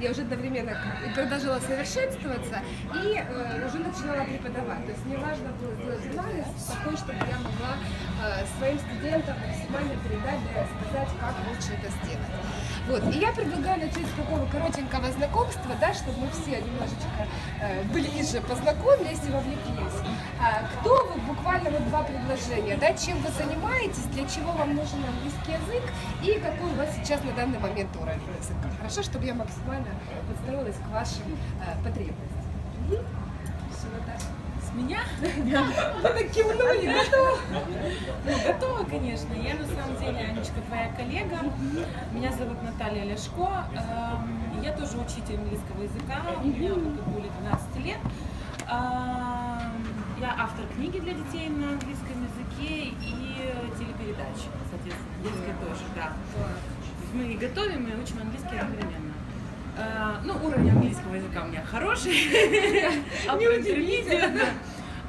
я уже одновременно и продолжала совершенствоваться и э, уже начинала преподавать. То есть мне важно было сделать анализ такой, чтобы я могла э, своим студентам максимально передать, да, сказать, как лучше это сделать. Вот. И я предлагаю начать с такого коротенького знакомства, да, чтобы мы все немножечко э, ближе познакомились и вовлеклись. А, кто вы? Буквально вот два предложения. Да, чем вы занимаетесь, для чего вам нужен английский язык и какой у вас сейчас на данный момент уровень языка. Хорошо, чтобы я максимально подстроилась к вашим э, потребностям. Мгм. Всё, Наташа. С меня? Вы так кивнули, готова? Ну, готова, конечно. Я на самом деле, Анечка, твоя коллега. Меня зовут Наталья Ляшко. Эм, Я тоже учитель английского языка. У меня опыт более 12 лет. Я автор книги для детей на английском языке и телепередач, соответственно, детской тоже, да. Мы и готовим, и учим английский одновременно. Э, Ну, уровень английского языка у меня хороший. Intermediate, да.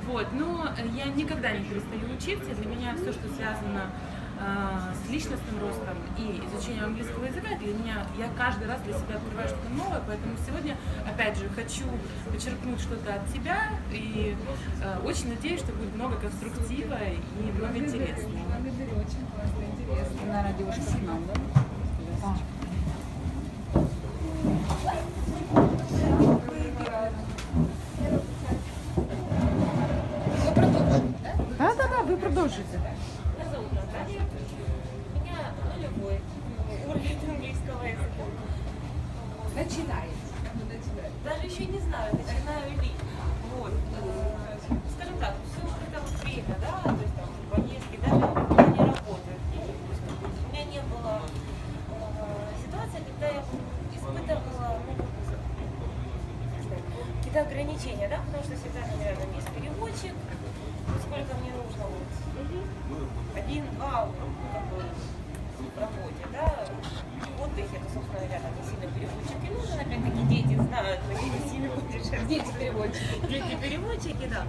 Вот, но я никогда не перестаю учиться. Для меня все, что связано с личностным ростом и изучением английского языка, для меня я каждый раз для себя открываю что-то новое, поэтому сегодня, опять же, хочу подчеркнуть что-то от тебя и э, очень надеюсь, что будет много конструктива и много интересного. Благодарю, очень классно, интересно. Наверное, девушка к нам, да, да, вы продолжите. Сильно удержать. Дети переводчики. Дети-переводчики, да.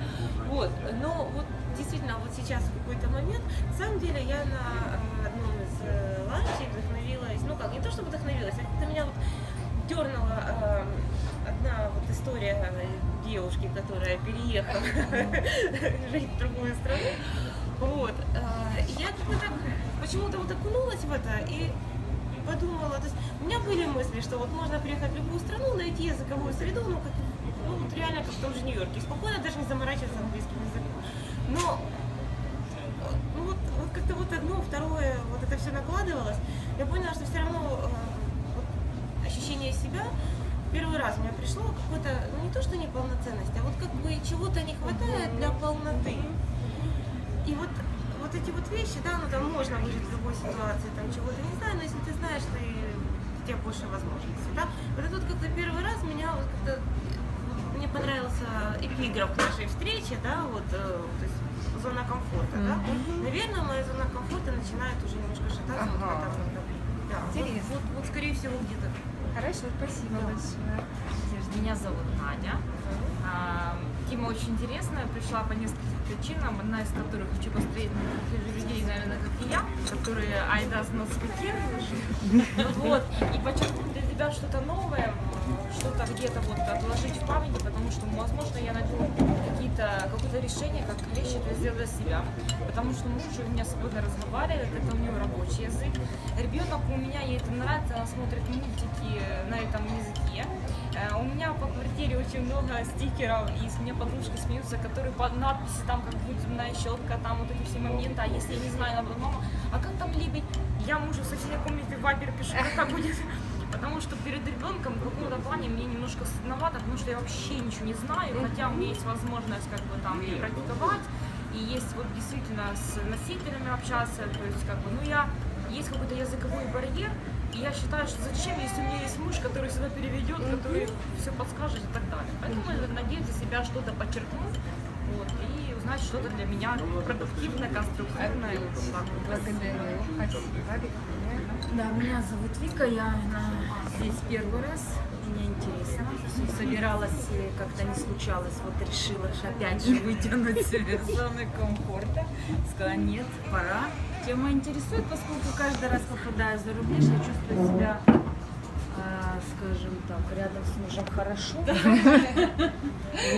Вот, но вот действительно вот сейчас в какой-то момент, на самом деле я на э, одном из э, ланчей вдохновилась, ну как, не то чтобы вдохновилась, а как-то меня вот дернула э, одна вот история девушки, которая переехала жить в другую страну. Вот. я как-то так почему-то вот окунулась в это и подумала, то есть у меня были мысли, что вот можно приехать в любую страну, найти языковую среду, ну, как, ну вот реально как в том же Нью-Йорке, и спокойно даже не заморачиваться английским языком. Но ну, вот, вот как-то вот одно, второе, вот это все накладывалось, я поняла, что все равно э, вот ощущение себя первый раз у меня пришло какое-то, ну не то что неполноценность, а вот как бы чего-то не хватает для полноты. И вот, вот эти вот вещи, да, ну там можно выжить в любой ситуации, там чего-то не знаю, но если ты знаешь, ты, у тебя больше возможностей, да. Вот это вот как-то первый раз меня вот как-то, мне понравился эпиграф к нашей встрече, да, вот, э, то есть зона комфорта, да. Наверное, моя зона комфорта начинает уже немножко шататься вот в Ага. этом направлении. Да, вот, Интересно. вот, вот, скорее всего где-то. Хорошо, спасибо большое. Меня зовут Надя. А, Тема очень интересная, пришла по нескольким причинам, одна из которых хочу построить на таких же людей, наверное, как и я, которые айда с нас Вот. И подчеркнуть для тебя что-то новое, что-то где-то вот отложить в памяти, потому что, возможно, я найду какие-то, какое-то решение, как легче это сделать для себя. Потому что муж уже у меня свободно разговаривает, это у него рабочий язык. Ребенок у меня, ей это нравится, она смотрит мультики на этом языке. Э, У меня по квартире очень много стикеров, и с меня подружки смеются, которые по надписи там, как зубная щетка, там вот эти все моменты, а если я не знаю, она будет, мама, а как там лебедь? Я мужу в соседней комнате в вайбер пишу, как там будет. Потому что перед ребенком в каком-то плане мне немножко стыдновато, потому что я вообще ничего не знаю, хотя у меня есть возможность как бы там и практиковать, и есть вот действительно с носителями общаться, то есть как бы, ну я, есть какой-то языковой барьер, и я считаю, что зачем, если у меня есть муж, который всегда переведет, который все подскажет и так далее. Поэтому я надеюсь для себя что-то подчеркнуть, узнать что-то для меня продуктивное, конструктивное. Благодарю. Да, меня зовут Вика, я здесь первый раз. Мне интересно. Собиралась, как-то не случалось, вот решила же опять же вытянуть себя из зоны комфорта. Сказала, нет, пора. Тема интересует, поскольку каждый раз попадая за рубеж, я чувствую себя, скажем, так, рядом с мужем хорошо.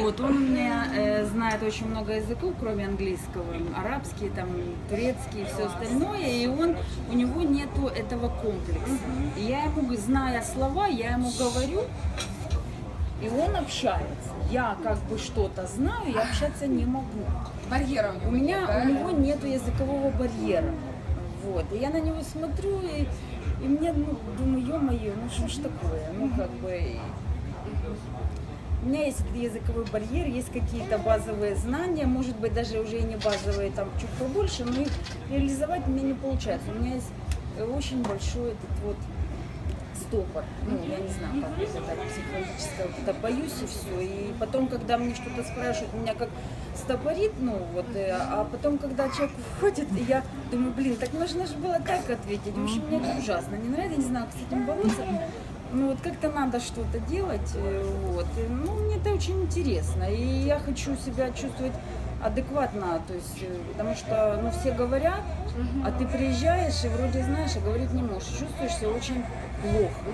Вот, он у меня э, знает очень много языков, кроме английского, арабский, там, турецкий и все остальное, и он, у него нету этого комплекса. И я ему, зная слова, я ему говорю, и он общается. Я как бы что-то знаю, я общаться не могу. Барьера у него У меня, да? у него нету языкового барьера. Вот. И я на него смотрю, и, и мне, ну, думаю, ё-моё, ну что ж такое? Ну, как бы... У меня есть языковой барьер, есть какие-то базовые знания, может быть, даже уже и не базовые, там, чуть побольше, но их реализовать мне не получается. У меня есть э, очень большой этот вот стопор. Ну, я не знаю, как это психологически. Вот это боюсь и все. И потом, когда мне что-то спрашивают, меня как стопорит, ну вот, э, а потом, когда человек уходит, и я думаю, блин, так можно же было так ответить. В общем, мне это ужасно не нравится, не знаю, как с этим бороться. Ну вот как-то надо что-то делать, э, вот. И, ну, мне это очень интересно. И я хочу себя чувствовать адекватно, то есть, э, потому что, ну, все говорят, а ты приезжаешь и вроде знаешь, а говорить не можешь. Чувствуешь себя очень плохо.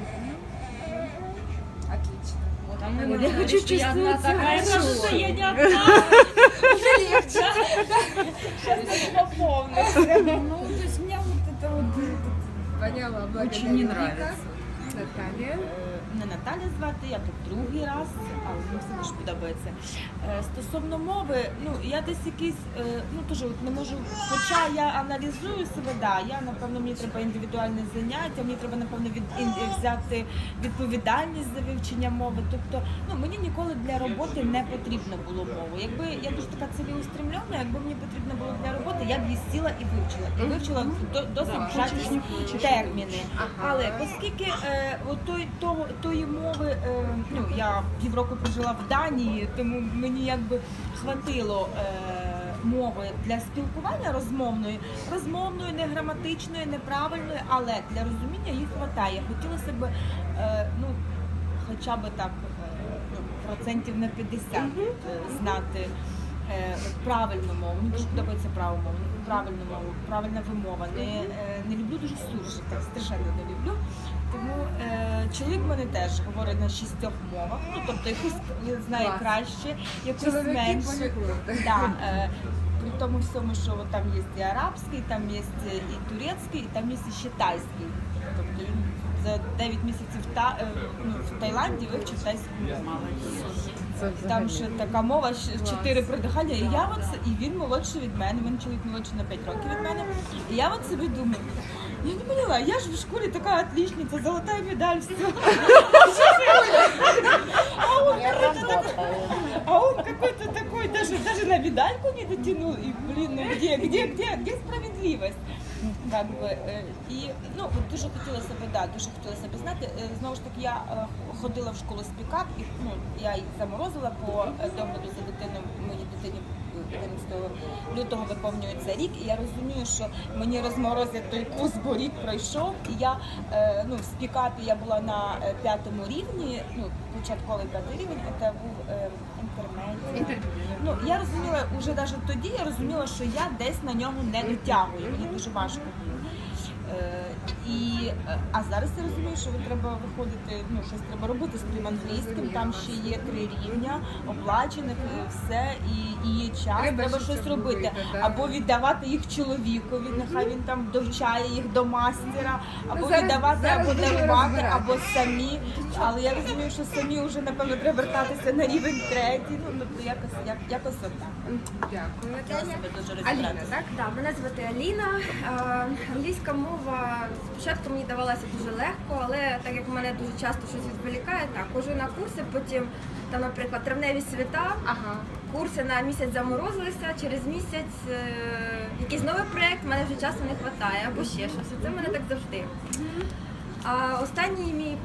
Отлично. Вот она Вот я хочу что я одна чувствовать такая, себя хорошо, что я не одна. Уже легче. Ну, то есть меня вот это вот Поняла, благодарю. Очень не нравится. Наталья. Мене Наталя звати, я тут другий раз, але мені все дуже подобається. Е, Стосовно мови, ну я десь якийсь, е, ну теж от не можу, хоча я аналізую себе, да, я напевно мені треба індивідуальне заняття, мені треба напевно від ін- взяти відповідальність за вивчення мови. Тобто, ну мені ніколи для роботи не потрібно було мову. Якби я дуже така цілеустремлена, якби мені потрібно було для роботи, я б її сіла і вивчила. І вивчила до- досить вжаті терміни. Але оскільки е, от той, того, тої мови, е, ну я півроку прожила в Данії, тому мені якби хватило е, мови для спілкування розмовної, розмовної, не граматичної, неправильної, але для розуміння їх хватає. Хотілося б е, ну, хоча б так е, ну, процентів на 50 е, знати. е, Правильну мову, мені дуже подобається правильну мову, правильна вимова. Не, е, не люблю дуже суржики, страшенно не люблю. Тому е, чоловік в мене теж говорить на шістьох мовах. Ну тобто якусь він знає краще, якусь Чоловіки менше. Да, е, при тому всьому, що от там є і арабський, там є і турецький, і там є ще тайський. Тобто він за 9 місяців та, е, ну, в Таїланді вивчив тайську мову. Там ще така мова, щ- чотири придихання, і я от, с- і він молодший від мене, він чоловік молодший на 5 років від мене. І я от собі думаю, я не поняла, я ж в школі така отличниця, золотая медаль, все. А он какой-то на медальку не дотянул. И, блин, ну где, где, где, где справедливость? Как би, е, і ну от дуже хотілося б, да, дуже хотілося б знати. Е, Знову ж таки, я е, ходила в школу спікап, і ну я її заморозила по догляду за дитиною. Моїй дитині 11 лютого виповнюється рік, і я розумію, що мені розморозять той курс, бо рік пройшов. І я е, ну в спікапі я була на е, п'ятому рівні, ну початковий п'ятий рівень, це був е, Ну я розуміла вже навіть тоді, я розуміла, що я десь на ньому не дотягую. Мені дуже важко було. І, е, а зараз я розумію, що ви треба виходити, ну щось треба робити з тим англійським. Там ще є три рівня оплачених, е, все, і, і є час. Треба Треба, щось робити, робити. Або віддавати їх чоловікові, нехай він там довчає їх до мастера, або Ну, зараз- віддавати, зараз або дарувати, або самі. Але я розумію, що самі вже напевно треба вертатися на рівень третій. Ну тобто якось як, якось отак. Дякую, Я себе дуже Аліна, так? Да, мене звати Аліна. Е, Англійська мова спочатку мені давалася дуже легко, але так як мене дуже часто щось відволікає, так, хожу на курси, потім там, наприклад, травневі свята, Ага. курси на місяць заморозилися, через місяць е, якийсь новий проєкт, мене вже часу не вистачає, або ще щось. Це в мене так завжди. А останній мій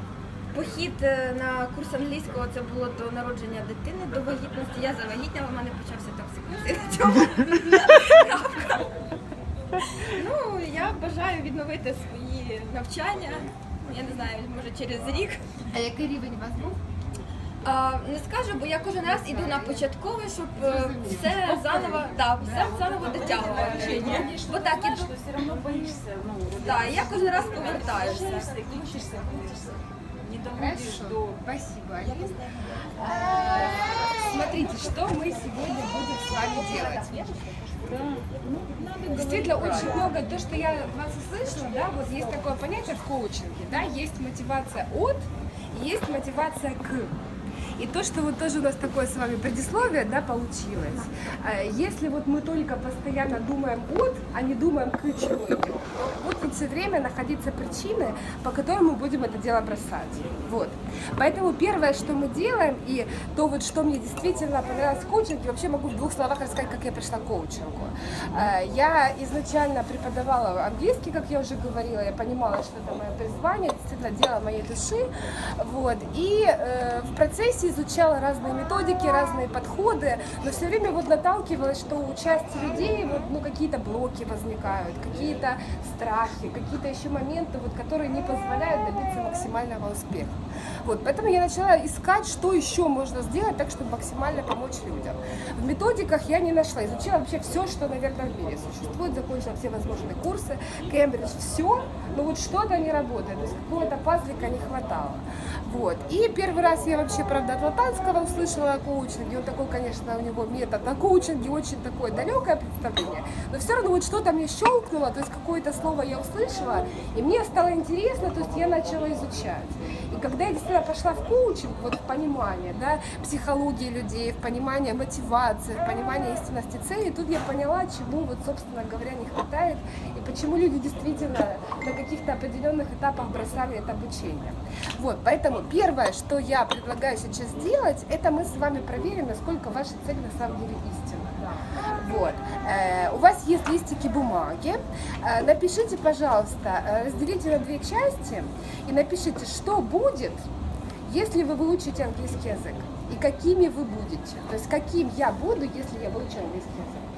похід е, на курс англійського це було до народження дитини, до вагітності. Я завагітняла, в мене почався токсикоз. і на цьому крапка. Ну, я бажаю відновити свої навчання. Я не знаю, може через рік. А який рівень у вас був? А, не скажу, бо я кожен раз іду на початкове, щоб е, все заново, да, все заново дотягувати. Бо так іду. Все равно боишься, ну, Да, я кожен раз повертаюся. учишься, учишься. Не доводишь Хорошо, до... спасибо. Э, Смотрите, что мы сегодня будем с вами делать. Действительно, очень много, то, что я от вас услышала, да, вот есть такое понятие в коучинге, да, есть мотивация от, есть мотивация к. И то, что вот тоже у нас такое с вами предисловие, да, получилось. Э, Если вот мы только постоянно думаем от, а не думаем к чему идем, будут все время находиться причины, по которым мы будем это дело бросать. Вот. Поэтому первое, что мы делаем, и то вот, что мне действительно понравилось в коучинге, вообще могу в двух словах рассказать, как я пришла к коучингу. Э, Я изначально преподавала английский, как я уже говорила, я понимала, что это мое призвание, действительно дело моей души, вот, и э, в процессе изучала разные методики, разные подходы, но все время вот наталкивалась, что у части людей вот, ну, какие-то блоки возникают, какие-то страхи, какие-то еще моменты, вот, которые не позволяют добиться максимального успеха. Вот, поэтому я начала искать, что еще можно сделать так, чтобы максимально помочь людям. В методиках я не нашла, изучила вообще все, что, наверное, в мире существует, закончила все возможные курсы, Кембридж, все, но вот что-то не работает, то есть какого-то пазлика не хватало. Вот. И первый раз я вообще, правда, от Латанского услышала о коучинге. Он такой, конечно, у него метод на коучинге очень такое далекое представление. Но все равно вот что-то мне щелкнуло, то есть какое-то слово я услышала, и мне стало интересно, то есть я начала изучать. И когда я действительно пошла в коучинг, вот в понимание, да, психологии людей, в понимание мотивации, в понимание истинности цели, тут я поняла, чему вот, собственно говоря, не хватает, и почему люди действительно на каких-то определенных этапах бросали это обучение. Вот, поэтому первое, что я предлагаю сейчас сделать, это мы с вами проверим, насколько ваша цель на самом деле истинна. Вот. Э, У вас есть листики бумаги. Э, Напишите, пожалуйста, э, разделите на две части и напишите, что будет, если вы выучите английский язык. И какими вы будете. То есть каким я буду, если я выучу английский язык.